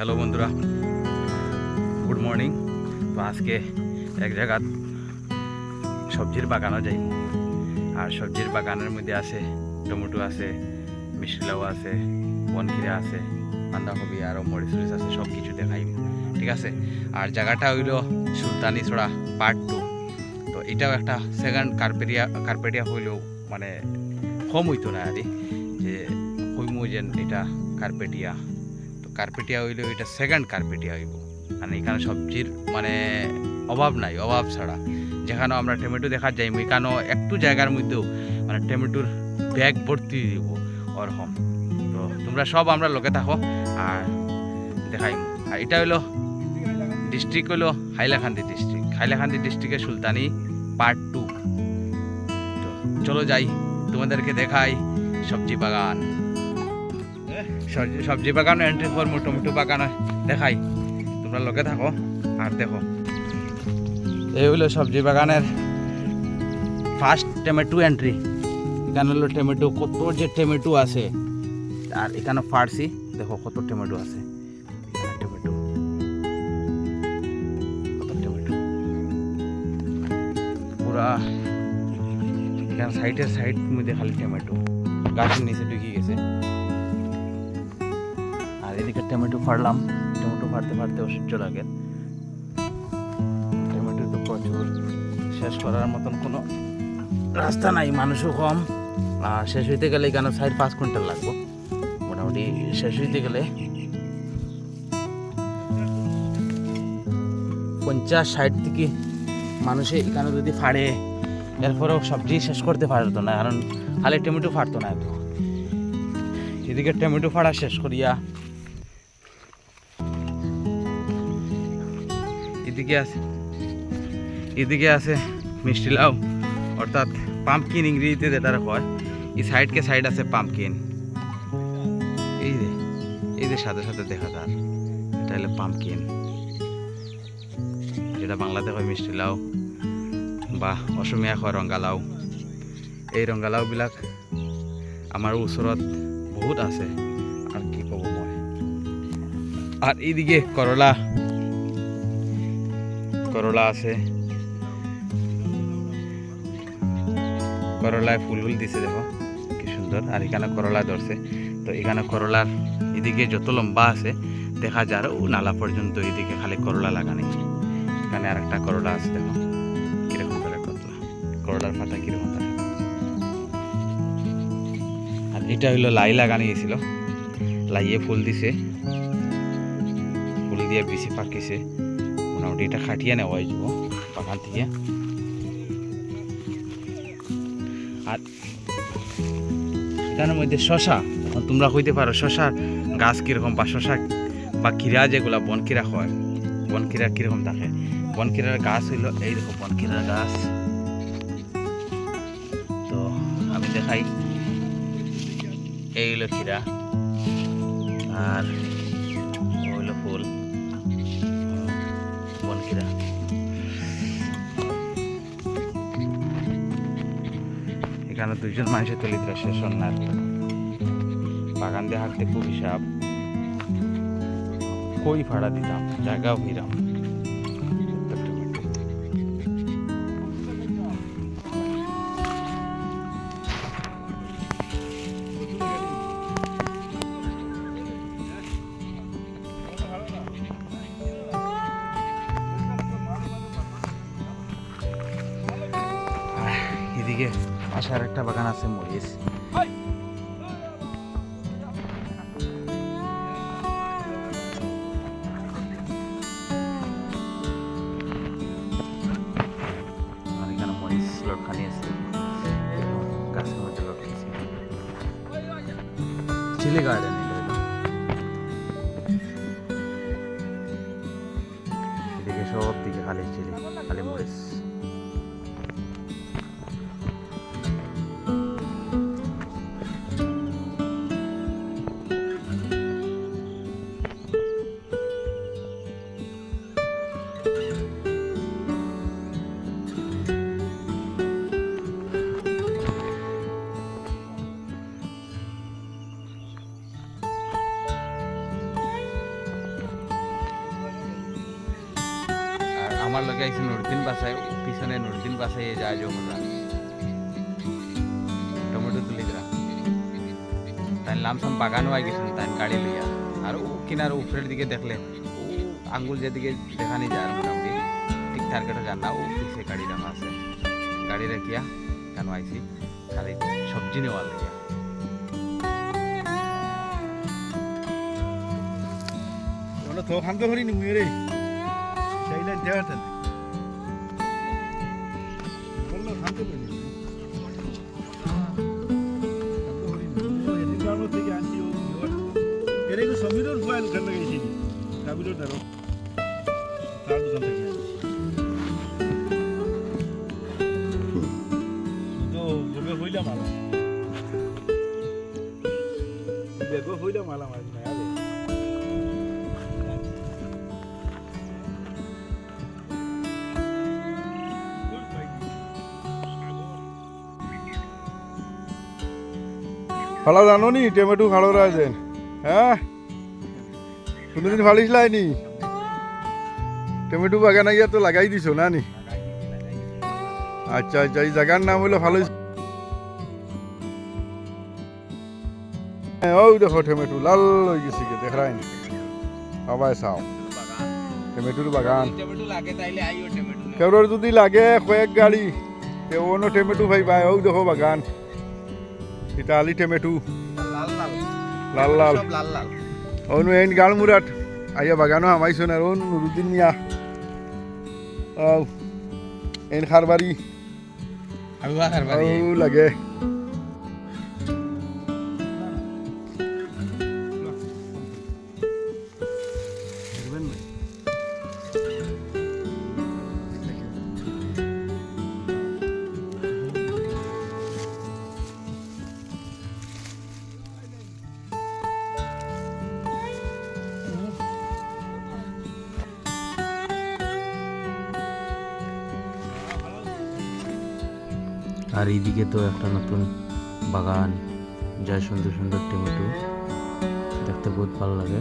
Hello বন্ধুরা। Good morning তো আজকে এক জায়গা সবজির বাগানও যাই। আর সবজির বাগানের মধ্যে আছে টমেটো আছে, মিষ্টি লাউ আছে বনকিরা আছে, বাঁধাকপি আরও মরিচ টরিচ আছে সব কিছু দেখাই। ঠিক আছে? আর জায়গাটা হইল সুলতানি ছড়া পার্ট টু তো এটাও একটা সেকেন্ড কার্পেরিয়া কার্পেরিয়া হইলেও মানে কম হইতো না আর যে কইমু যে এটা কার্পেটিয়া কার্পেটিয়া হইলেও এটা সেকেন্ড কার্পেটিয়া হইব। মানে এখানে সবজির মানে অভাব নাই, অভাব ছাড়া। যেখানে আমরা টমেটো দেখা যাই এখানেও একটু জায়গার মধ্যেও মানে টমেটোর ব্যাগ ভর্তি দিব ওরকম তো তোমরা সব আমরা লোকে থাকো আর দেখাই আর এটা হইল ডিস্ট্রিক্ট হইল হাইলাকান্দি ডিস্ট্রিক্ট হাইলাকান্দি ডিস্ট্রিক্টের সুলতানি পার্ট টু তো চলো যাই, তোমাদেরকে দেখাই সবজি বাগান। সবজি- বাগান এন্ট্রি করব টমেটো বাগান দেখাই। তোমরা লোকে থাকো আর দেখো। এই হলো সবজি বাগানের ফার্স্ট টমেটো এন্ট্রি এখানে হলো টমেটো কত যে টমেটো আছে। আর এখানে ফার্সি, দেখো কত টমেটো আছে। পুরা সাইডের সাইড মধ্যে খালি টমেটো গাছের নিচে ঢুকে গেছে। এদিকে টমেটো ফাড়লাম। টমেটো ফাড়তে ফাড়তে অসহ্য লাগে। টমেটো তো প্রচুর। শেষ করার মতন কোনো রাস্তা নাই, মানুষও কম। আর শেষ হইতে গেলে এখানে সাইড পাঁচ কুইন্টাল লাগবো। মোটামুটি শেষ হইতে গেলে পঞ্চাশ ষাট থেকে মানুষে এখানে যদি ফাড়ে, এরপরেও সবজি শেষ করতে পারতো না, কারণ খালি টমেটো ফাড়তো না এত। এদিকে টমেটো ফাড়া শেষ করিয়া এদিকে আছে। এদিকে আছে মিষ্টি লাউ, অর্থাৎ পাম্পকিন ইংরেজিতে যেটা হয় এই সাইডকে সাইড আছে পাম্পকিন এই যে এই যে সাথে সাথে দেখা যার এটা হলো পাম্পকিন যেটা বাংলাতে হয় মিষ্টি লাউ বা অসমীয়া কয় ৰঙালাও এই ৰঙালাওবিলাক আমাৰ ওচৰত বহুত আছে আৰু কি ক'ব মই। আৰু এইদিকে করলা করলা আছে। করলায় ফুল দিছে দেখো, কি সুন্দর। আর এখানে করলা ধরছে। তো এখানে করলার এদিকে যত লম্বা আছে, দেখা যায় ও নালা পর্যন্ত এদিকে খালি করলা লাগানি। এখানে আর একটা করলা আছে দেখো, কীরকম করে করলা, করলার পাতা কীরকম থাকে আর এটা হইল লাই লাগানি গেছিল লাইয়ে ফুল দিছে। ফুল দিয়ে বেশি পাকিছে। মোটামুটি এটা খাটিয়ে নেওয়া হয়েছিল বাগান থেকে। আর এটার মধ্যে শশা তোমরা কইতে পারো শশার গাছ কীরকম বা শশা বা কিরা যেগুলা বনকিরা হয় বনকিরা কীরকম থাকে? বনকিরার গাছ হইল এই দেখো বনকিরার গাছ। তো আমি দেখাই। এই হইল খিরা আর এখানে দুজন মানুষের তলিত শেষ না বাগান দিয়ে হাঁটতে খুব হিসাব কই ভাড়া দিতাম? জায়গাও হিরাম পাশে আর একটা বাগান আছে মরিচ। চিলি এখানে আমার লগে আইছে নুরুদ্দিন বাসায় পিছনে নুরুদ্দিন বাসায় যায় যমুনা টমেটো তুলি দিলাম তাই লামসাম বাগানও আই গেছিল তাই গাড়ি লইয়া। আর ও কিনার উপরের দিকে দেখলে আঙ্গুল যেদিকে দেখানি যায় মোটামুটি, ঠিক টার্গেটও যান না, ও পিছিয়ে গাড়ি রাখা আছে। গাড়ি রাখিয়া কেন আইছি? খালি সবজি নেওয়ার লাগিয়া তো খানতে পারি নি মুয়ে রে। চাইলে দেওয়াটা বলল খানতে পারি থেকে আনছি ও এর একটু সমীরের ফুয়াল ওখান থেকে গেছি কাবিলের দ্বারা তার ফালা জানো নি, টমেটো খাড়ো রাখছেন হ্যাঁ? কোনোদিন ফালিস লাইনি টমেটো বাগান গিয়া তো লাগাই দিছো না নি? আচ্ছা আচ্ছা এই জায়গার নাম হলো ভালো ও দেখো টমেটো, লাল হয়ে গেছে গে, দেখাই নি। সবাই চাও। টমেটোর বাগান। কেউর যদি লাগে, কয়েক গাড়ি কেউ অন্য টমেটো পাইবা ও দেখো বাগান। এটা আলি টমেটো লাল লাল। লাল লাল। অনু এন গাল মুরাট। আইয়া বাগানো আমাইছো না ওন নুরুদ্দিন মিয়া। ও এন খারবারি। লাগে। আর এইদিকে তো একটা নতুন বাগান যা সুন্দর সুন্দর টমেটো। দেখতে বহুত ভালো লাগে।